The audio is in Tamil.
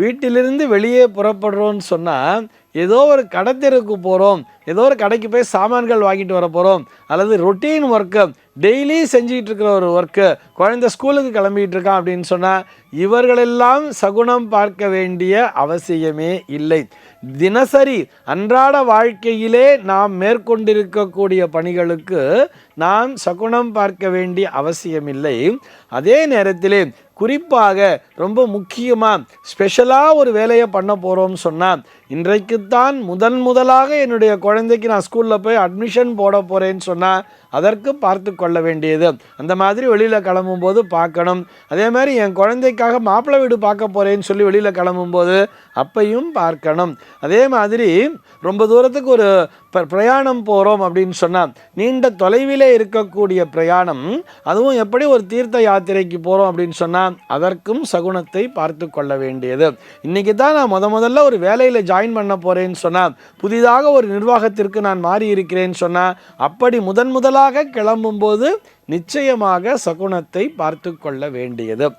வீட்டிலிருந்து வெளியே புறப்படுறோம்னு சொன்னால் ஏதோ ஒரு கடைத்தெருக்கு போகிறோம் ஏதோ ஒரு கடைக்கு போய் சாமான்கள் வாங்கிட்டு வர போகிறோம் அல்லது ரொட்டீன் ஒர்க்கு டெய்லி செஞ்சுக்கிட்டு இருக்கிற ஒரு ஒர்க்கு குழந்தை ஸ்கூலுக்கு கிளம்பிகிட்டு இருக்கான் அப்படின்னு சொன்னால் இவர்களெல்லாம் சகுனம் பார்க்க வேண்டிய அவசியமே இல்லை. தினசரி அன்றாட வாழ்க்கையிலே நாம் மேற்கொண்டிருக்கக்கூடிய பணிகளுக்கு நாம் சகுனம் பார்க்க வேண்டிய அவசியமில்லை. அதே நேரத்திலே குறிப்பாக ரொம்ப முக்கியமாக ஸ்பெஷலாக ஒரு வேலையை பண்ண போகிறோம்னு சொன்னால் இன்றைக்குத்தான் முதன் முதலாக என்னுடைய குழந்தைக்கு நான் ஸ்கூலில் போய் அட்மிஷன் போட போகிறேன்னு சொன்னால் அதற்கு பார்த்து கொள்ள வேண்டியது. அந்த மாதிரி வெளியில் கிளம்பும்போது பார்க்கணும். அதே மாதிரி என் குழந்தைக்காக மாப்பிள்ளை வீடு பார்க்க போகிறேன்னு சொல்லி வெளியில் கிளம்பும்போது அப்பையும் பார்க்கணும். அதே மாதிரி ரொம்ப தூரத்துக்கு ஒரு ப- பிரயாணம் போகிறோம் அப்படின்னு சொன்னால் நீண்ட தொலைவிலே இருக்கக்கூடிய பிரயாணம் அதுவும் எப்படி ஒரு தீர்த்த யாத்திரைக்கு போகிறோம் அப்படின்னு சொன்னால் அதற்கும் சகுனத்தை பார்த்து கொள்ள வேண்டியது. இன்றைக்கி தான் நான் முத முதல்ல ஒரு வேலையில் ஜாயின் பண்ண போகிறேன்னு சொன்னால் புதிதாக ஒரு நிர்வாகத்திற்கு நான் மாறி இருக்கிறேன்னு சொன்னால் அப்படி முதன் முதலாக கிளம்பும்போது நிச்சயமாக சகுனத்தை பார்த்து கொள்ள வேண்டியது.